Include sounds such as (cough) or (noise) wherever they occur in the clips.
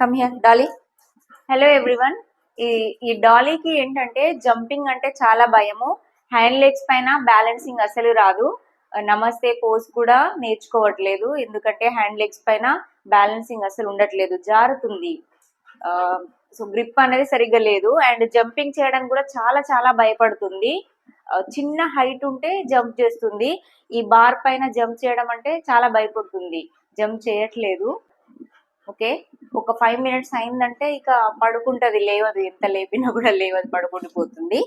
Come here Dolly hello everyone ఈ ఈ డాలీకి ఏంటంటే జంపింగ్ అంటే చాలా భయము. హ్యాండ్ లెగ్స్ పైన బ్యాలెన్సింగ్ అసలు రాదు. నమస్తే పోజ్ కూడా నేర్చుకోవట్లేదు. ఎందుకంటే హ్యాండ్ లెగ్స్ పైన బ్యాలెన్సింగ్ అసలు ఉండట్లేదు. జారుతుంది. సో గ్రిప్ అనేది సరిగ్గా లేదు. అండ్ జంపింగ్ చేయడం కూడా చాలా చాలా భయపడుతుంది. చిన్న హైట్ ఉంటే జంప్ చేస్తుంది. ఈ బార్ పైన జంప్ చేయడం అంటే చాలా భయపడుతుంది. జంప్ చేయట్లేదు. ఓకే ఒక ఫైవ్ మినిట్స్ అయిందంటే ఇక పడుకుంటది లేవదు. ఎంత లేపినా కూడా లేవదు పడుకుంటూ పోతుంది.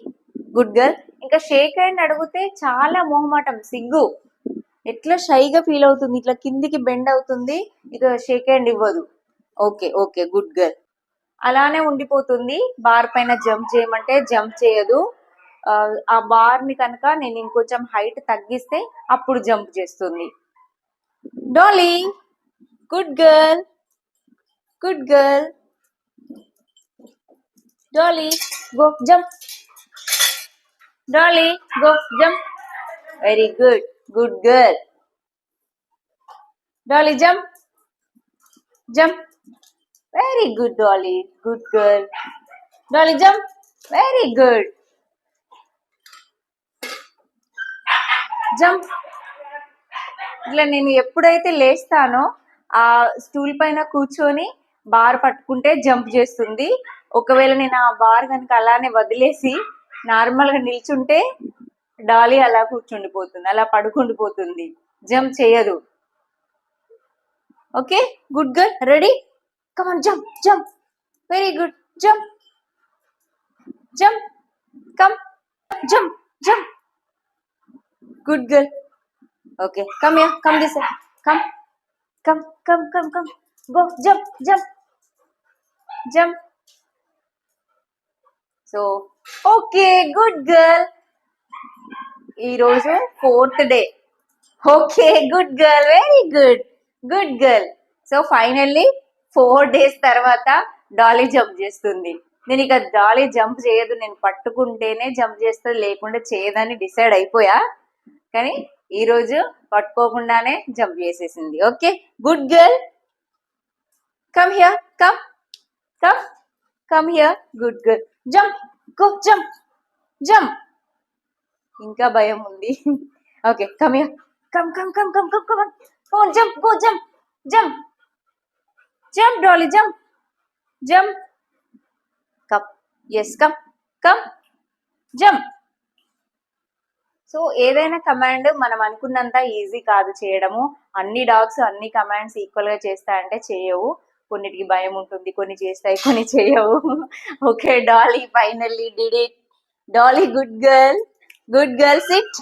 గుడ్ గర్ల్ ఇంకా షేక్ హ్యాండ్ అడిగితే చాలా మొహమాటం సిగ్గు. ఎట్లా షైగా ఫీల్ అవుతుంది? ఇట్లా కిందికి బెండ్ అవుతుంది ఇక షేక్ హ్యాండ్ ఇవ్వదు. ఓకే ఓకే గుడ్ గర్ల్ అలానే ఉండిపోతుంది. బార్ పైన జంప్ చేయమంటే జంప్ చేయదు. ఆ, ఆ బార్ని కనుక నేను ఇంకొంచెం హైట్ తగ్గిస్తే అప్పుడు జంప్ చేస్తుంది. Dolly good girl good girl Dolly go jump Dolly go jump very good good girl Dolly jump jump very good Dolly good girl Dolly jump very good jump ఇట్లా నేను ఎప్పుడైతే లేస్తానో ఆ స్టూల్ పైన కూర్చొని bar పట్టుకుంటే jump చేస్తుంది. ఒకవేళ నేను ఆ బార్ కనుక అలానే వదిలేసి నార్మల్గా నిల్చుంటే డాలీ అలా కూర్చుండిపోతుంది అలా పడుకుండిపోతుంది. జంప్ చేయదు. Okay? Good girl. Ready? Come on jump jump very good jump jump come jump jump good girl okay come yeah come this come come come come come go jump jump jump so okay good girl ఈరోజు fourth day okay good girl very good good girl so finally four days తర్వాత Dolly jump చేస్తుంది. నేను ఇక Dolly jump చేయదు నేను పట్టుకుంటేనే jump చేస్తుంది లేకుండా చేయదని decide అయిపోయా. కానీ ఈరోజు పట్టుకోకుండానే జంప్ చేసేసింది. Okay good girl come here. Come come come here good good. Jump Go, jump. Jump. ఇంకా భయం ఉంది. Okay come here come come come come come come come jump go jump jump jump Dolly jump jump come yes come come jump so ఏదైనా command మనం అనుకున్నంత easy కాదు చేయడము. అన్ని dogs అన్ని కమాండ్స్ ఈక్వల్గా చేస్తాయంటే చేయవు. కొన్నిటికి భయం ఉంటుంది కొన్ని చేస్తాయి కొన్ని చేయవు. Okay Dolly finally did it. Dolly good girl. Good girl sit.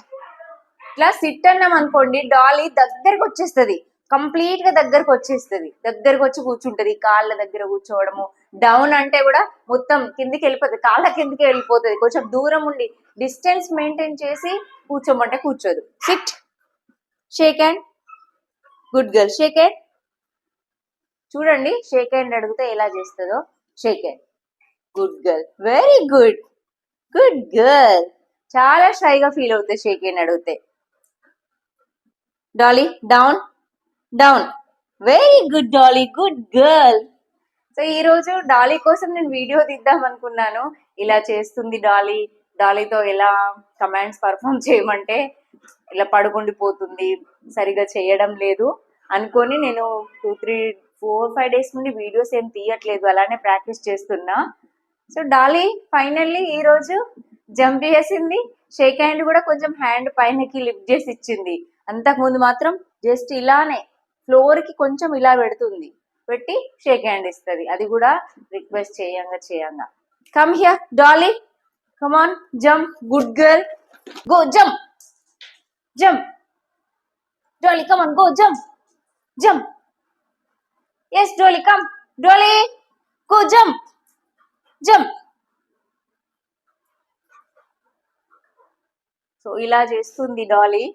ఇట్లా సిట్ అన్నాం అనుకోండి డాలీ దగ్గరకు వచ్చేస్తుంది. కంప్లీట్గా దగ్గరకు వచ్చేస్తుంది. దగ్గరకు వచ్చి కూర్చుంటది కాళ్ళ దగ్గర కూర్చోవడము. డౌన్ అంటే కూడా మొత్తం కిందికి వెళ్ళిపోతుంది కాళ్ళ కిందికి వెళ్ళిపోతుంది. కొంచెం దూరం ఉండి డిస్టెన్స్ మెయింటైన్ చేసి కూర్చోమంటే కూర్చోదు. Sit. Shake hand. Good girl shake hand. చూడండి షేక్ హ్యాండ్ అడిగితే ఎలా చేస్తుందో. Shake hand good girl. Very good. Good girl. చాలా షైగా ఫీల్ అవుతుంది షేక్ హ్యాండ్ అడిగితే. Dolly down. Down. Very good Dolly good girl. So ఈ రోజు డాలీ కోసం నేను వీడియో తీద్దాం అనుకున్నాను. ఇలా చేస్తుంది డాలీ. డాలీతో ఎలా కమాండ్స్ పర్ఫామ్ చేయమంటే ఇలా పడుకుండిపోతుంది సరిగా చేయడం లేదు అనుకొని నేను two three four five days నుండి వీడియోస్ ఏం తీయట్లేదు అలానే ప్రాక్టీస్ చేస్తున్నా. సో డాలీ ఫైనల్లీ ఈ రోజు జంప్ చేసింది. షేక్ హ్యాండ్ కూడా కొంచెం హ్యాండ్ పైనకి లిఫ్ట్ చేసి ఇచ్చింది. అంతకుముందు మాత్రం జస్ట్ ఇలానే ఫ్లోర్కి కొంచెం ఇలా పెడుతుంది. పెట్టి షేక్ హ్యాండ్ ఇస్తుంది. అది కూడా రిక్వెస్ట్ చేయంగా చేయంగా. Come here Dolly. Come on jump good girl go jump jump Dolly come on go jump jump yes Dolly come Dolly go jump jump so ఇలా చేస్తుంది డాలీ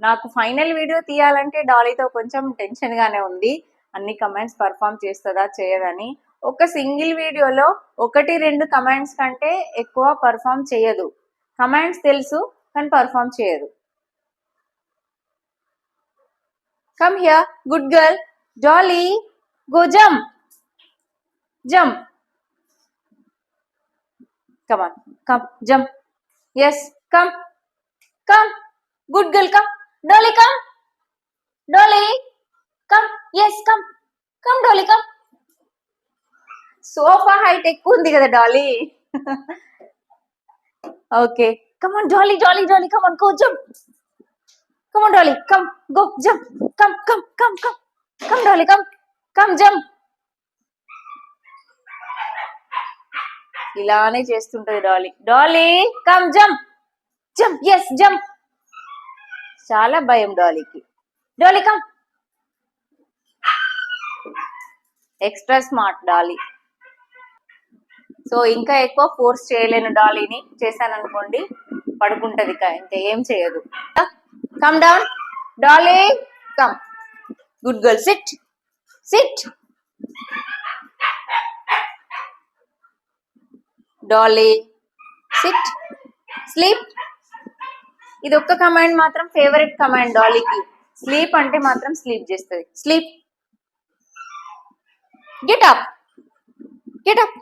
నాకు ఫైనల్ వీడియో తీయాలంటే డాలీతో కొంచెం టెన్షన్గానే ఉంది. అన్ని కమెంట్స్ పర్ఫామ్ చేస్తుందా చేయదని. ఒక సింగిల్ వీడియోలో ఒకటి రెండు కమెంట్స్ కంటే ఎక్కువ పర్ఫామ్ చేయదు. కమెంట్స్ తెలుసు కానీ పర్ఫామ్ చేయదు. Come here good girl Dolly go jump jump come on come jump yes come come good girl come dolly come dolly come yes come come dolly come sofa height ఎక్కువ ఉంది కదా Dolly okay come on Dolly Dolly Dolly come on go jump come on Dolly come go jump come come come come come Dolly come come jump ఇలానే చేస్తుంటది Dolly. Dolly come jump jump yes jump చాలా భయం డాలీకి. Dolly come extra smart Dolly. So ఇంకా ఎక్కువ force చేయలేను డాలీని. చేశాను అనుకోండి పడుకుంటది కా ఇంకా ఏం చేయదు. Come down Dolly come good girl sit sit Dolly sit sleep ఇది ఒక్క కమాండ్ మాత్రం ఫేవరెట్ కమాండ్ డాలీకి స్లీప్ అంటే మాత్రం స్లీప్ చేస్తుంది. Sleep get up get up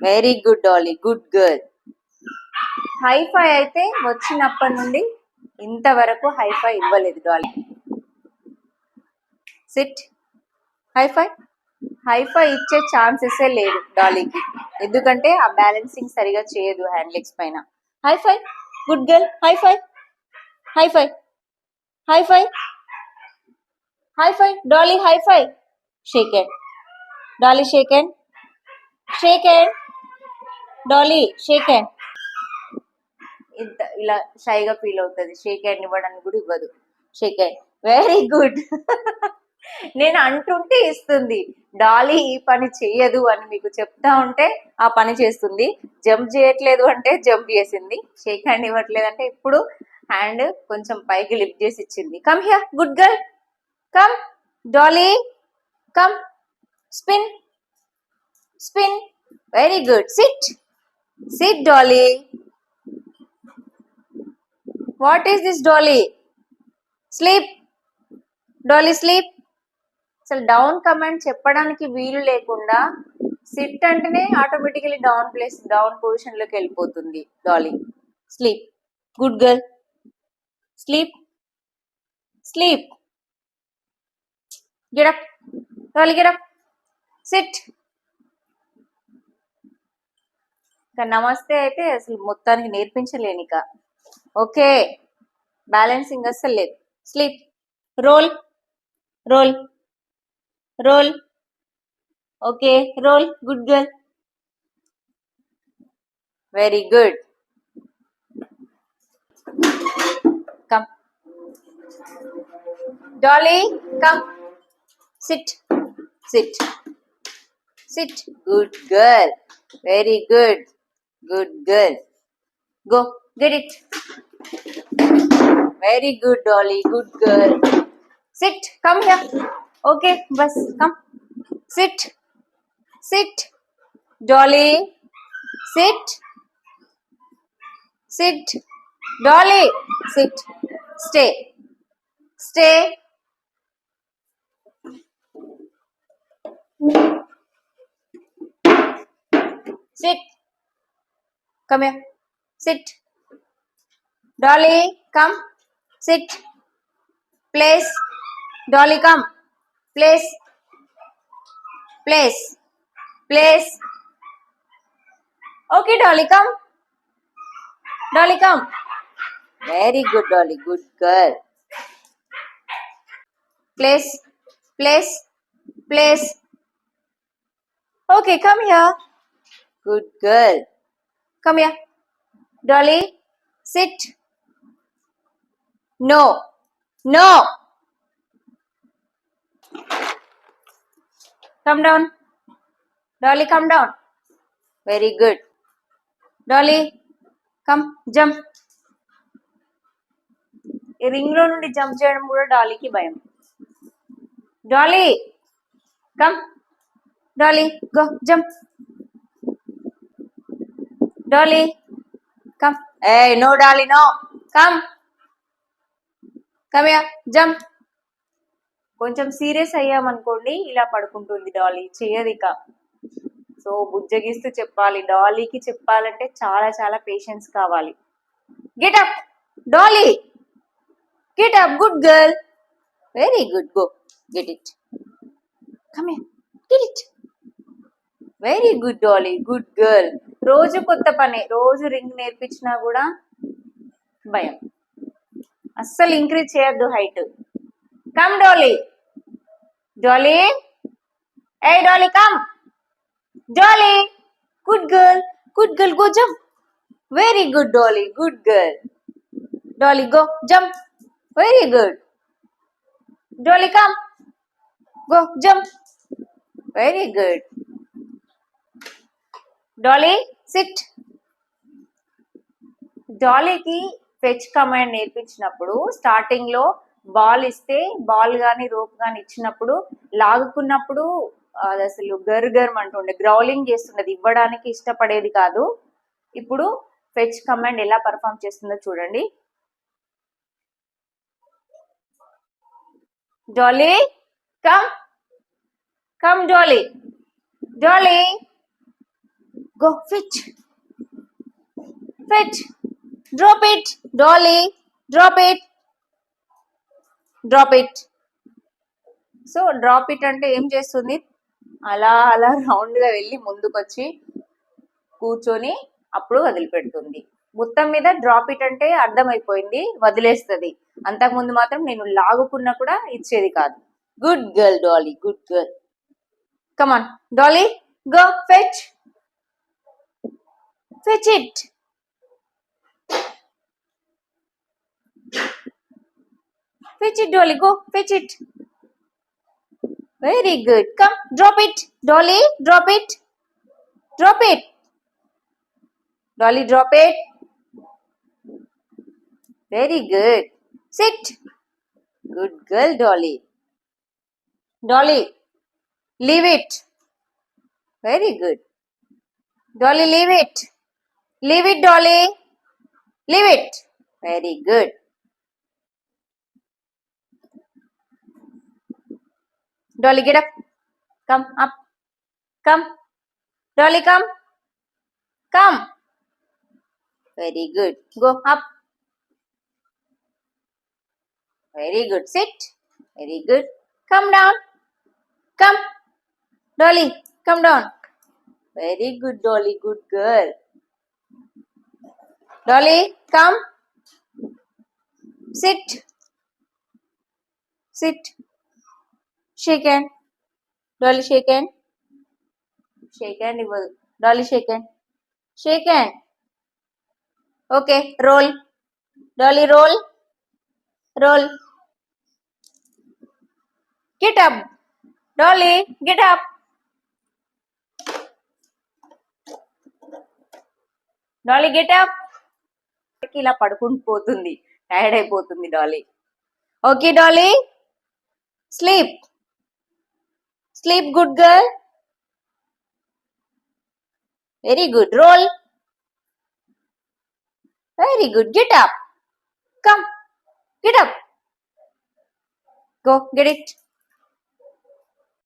very good Dolly good girl high five అయితే వచ్చినప్పటి నుండి ఇంతవరకు హైఫై ఇవ్వలేదు డాలీ సిట్ హైఫై? హైఫై ఇచ్చే ఛాన్సెసే లేదు డాలీకి ఎందుకంటే ఆ బ్యాలెన్సింగ్ సరిగా చేయదు హ్యాండ్ లెగ్స్ పైన. High five? Good girl high five? High five? High five? High five? Dolly high five? Shake hand. Dolly shake hand. Shake hand. Dolly shake hand. ఇంత ఇలా షైగా feel అవుతుంది. షేక్ హ్యాండ్ ఇవ్వడానికి కూడా ఇవ్వదు. Shake hand. Very good. (laughs) నేను అంటుంటే ఇస్తుంది Dolly ఈ పని చెయ్యదు అని మీకు చెప్తా ఉంటే ఆ పని చేస్తుంది. జంప్ చేయట్లేదు అంటే జంప్ చేసింది షేక్ హ్యాండ్ ఇవ్వట్లేదు అంటే ఇప్పుడు హ్యాండ్ కొంచెం పైకి లిఫ్ట్ చేసి ఇచ్చింది. Come here good girl come Dolly come spin spin very good sit sit Dolly. What is this Dolly? Sleep Dolly sleep అసలు డౌన్ కమాండ్ చెప్పడానికి వీలు లేకుండా సిట్ అంటేనే ఆటోమేటికలీ డౌన్ ప్లేస్ డౌన్ పొజిషన్లోకి వెళ్ళిపోతుంది. Dolly sleep good girl sleep sleep get up Dolly get up sit ఇక నమస్తే అయితే అసలు మొత్తానికి నేర్పించలేను ఇక. ఓకే. బ్యాలెన్సింగ్ అస్సలు లేదు. Sleep roll roll roll okay roll good girl very good come Dolly come sit sit sit good girl very good good girl go get it very good Dolly good girl sit come here okay bus come sit sit Dolly sit sit Dolly sit stay stay sit come here sit dolly come sit place dolly come place place place okay dolly come. Dolly come. Very good dolly. Good girl. Place place place okay come here. Good girl. Come here. Dolly sit. No. No come down. Dolly come down. Very good. Dolly come jump. ఈ రింగ్లో నుండి jump చేయడం కూడా డాలీకి భయం. Dolly come Dolly go jump Dolly come ఏ no Dolly no come come yeah jump కొంచెం serious అయ్యామనుకోండి ఇలా పడుకుంటుంది డాలీ చేయదు ఇక సో బుజ్జగిస్తూ చెప్పాలి. డాలీకి చెప్పాలంటే చాలా చాలా పేషెన్స్ కావాలి. Get up Dolly! Get up good girl very good go get it come get it very good Dolly good girl రోజు కొత్త పని రోజు రింగ్ నేర్పించినా కూడా భయం. అస్సలు ఇంక్రీజ్ చేయొద్దు హైట్ కమ్ డాలీ డాలీ ఏ Dolly come Dolly good girl good girl go jump very good Dolly good girl Dolly go jump very good Dolly come go jump very good Dolly sit డాలీకి fetch command నేర్పించినప్పుడు స్టార్టింగ్లో ball ఇస్తే ball గాని rope గాని ఇచ్చినప్పుడు లాగుకున్నప్పుడు అది అసలు గర్ గర్మ్ అంటుండే. గ్రౌలింగ్ చేస్తున్నది ఇవ్వడానికి ఇష్టపడేది కాదు. ఇప్పుడు ఫెచ్ కమాండ్ ఎలా పర్ఫామ్ చేస్తుందో చూడండి. Dolly come come Dolly Dolly go fetch fetch drop it Dolly drop it drop it so drop it అంటే ఏం చేస్తుంది? అలా అలా రౌండ్గా వెళ్ళి ముందుకొచ్చి కూర్చొని అప్పుడు వదిలిపెడుతుంది. మొత్తం మీద డ్రాప్ ఇట్ అంటే అర్థమైపోయింది వదిలేస్తుంది. అంతకుముందు మాత్రం నేను లాగుకున్నా కూడా ఇచ్చేది కాదు. Good girl Dolly good girl come on Dolly go fetch fetch it Fetch it, Dolly. Go, fetch it. Very good. Come, drop it. Dolly, drop it. Drop it. Dolly, drop it. Very good. Sit. Good girl, Dolly. Dolly, leave it. Very good. Dolly, leave it. Leave it, Dolly. Leave it. Very good. Dolly, get up. Come up. Come. Dolly, come. Come. Very good. Go up. Very good. Sit. Very good. Come down. Come. Dolly, come down. Very good, Dolly. Good girl. Dolly, come. Sit. Sit. Shake hand Dolly shake hand shake hand ఇవ్వదు Dolly shake hand shake hand okay roll Dolly roll roll get up Dolly get up Dolly get up ఇలా పడుకుంటూ పోతుంది. Tired అయిపోతుంది Dolly okay Dolly sleep Sleep, good girl. Very good. Roll. Very good. Get up. Come. Get up. Go. Get it.